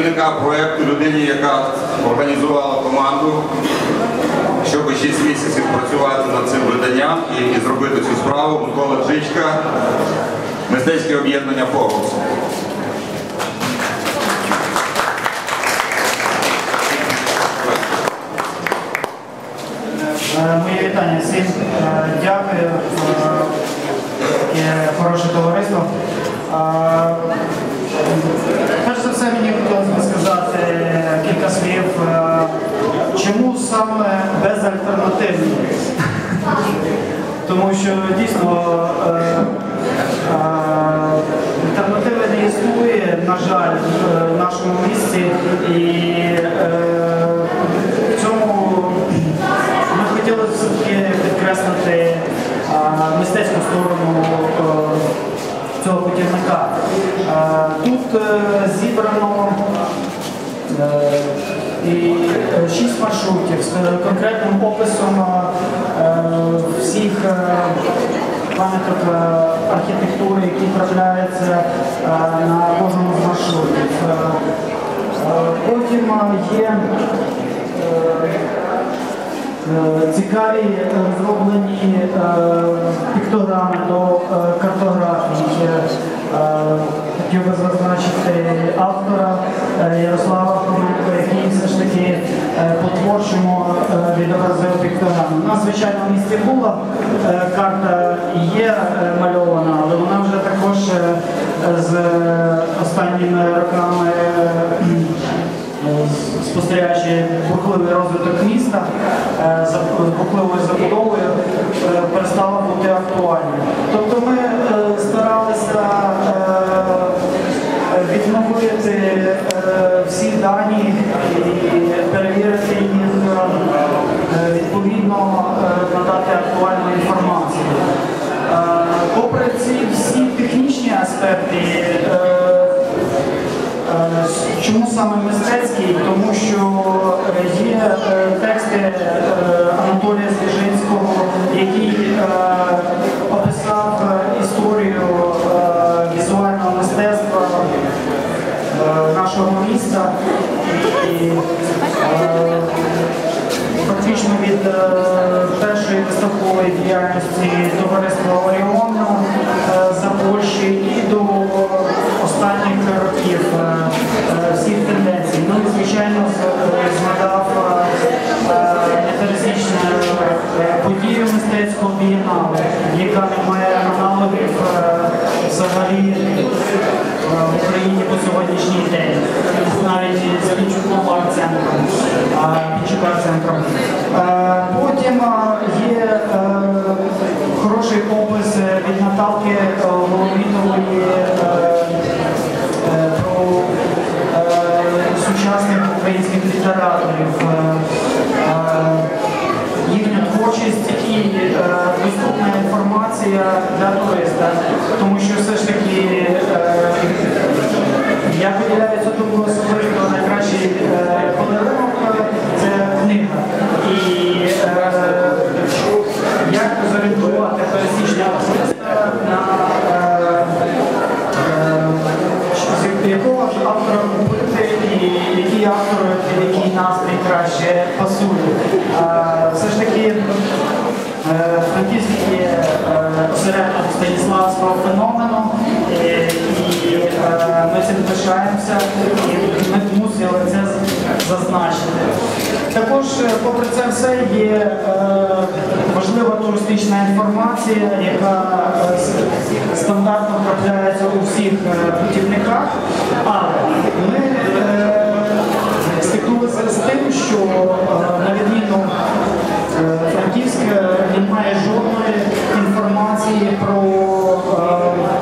керівника проєкту, людині, яка організувала команду, щоб 6 місяців працювати над цим виданням і, і зробити цю справу. Микола Джичка, мистецьке об'єднання «Фокус». Е, Моє вітання всім. Е, Дякую. Е, Таке хороше товариство. Саме безальтернативні. Тому що дійсно е, е, альтернативи не існує, на жаль, в нашому місті. І е, в цьому ми хотіли все-таки підкреслити мистецьку сторону е, цього путівника. Е, Тут е, зібрано е, і е, шість маршрутів з конкретним описом е, всіх е, пам'яток е, архітектури, які трапляються е, на кожному з маршрутів. Е, е, Потім е, є е, Е, Цікаві е, зроблені е, піктограми до е, картографії. Е, Хотів би зазначити автора звичайно, в місті була е, карта є е, мальована, але вона вже також е, з останніми роками. спостерігаючи бурхливий розвиток міста, бурхливою забудовою, перестала бути актуальною. Відповідно е, надати актуальну інформацію. Е, Попри ці всі технічні аспекти, е, Чому саме мистецький? Тому що є тексти Анатолія Звіжинського, який описав історію візуального мистецтва нашого міста. Фактично від е, першої виставкової діяльності товариства Оріон літераторів, е, е, їхню творчість і е, доступна інформація для туриста. Тому що все ж таки е, я поділяю цю думку особисто найкращий е, подарунок е, це книга. І е, як зорієнтувати пересічного туриста на е, е, з якого ж автора купити і який автор під який настрій Е, Все ж таки е, Франківський є е, осередок Станіславського феномену, е, і ми цим пишаємося, і ми мусили це зазначити. Також, попри це все, є важлива туристична інформація, яка стандартно трапляється у всіх путівниках, але ми е, стикнулися з тим, що е, на відміну е, Франківськ е, не має жодної інформації про е,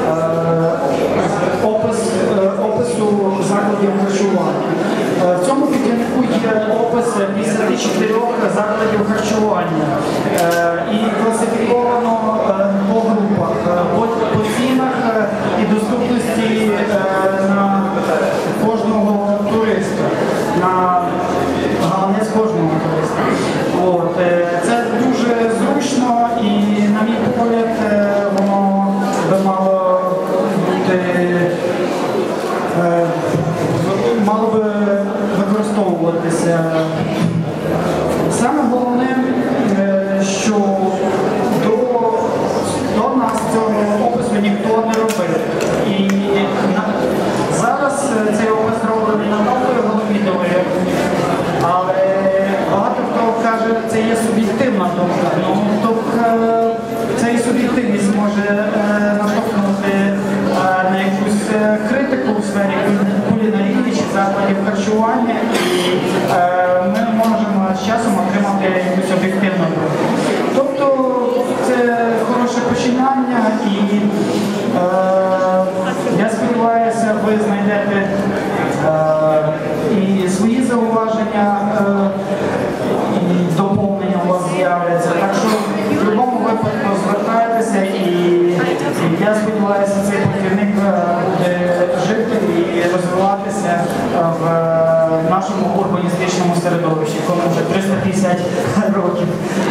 е, опис, е, опису закладів харчування. В цьому підрядку є опис 54 закладів харчування і класифіковано Е, е, мав би використовуватися. Саме головне, е, що до, до нас цього опису ніхто не робив. І на, зараз цей опис роблений на нової голові але багато хто каже, це є суб'єктивна думка. Ну, праця, ви знайдете е, і свої зауваження, е, і доповнення у вас з'являться. Так що в будь-якому випадку звертайтеся і, я сподіваюся, цей працівник е, буде жити і розвиватися в нашому урбаністичному середовищі, коли вже 350 років.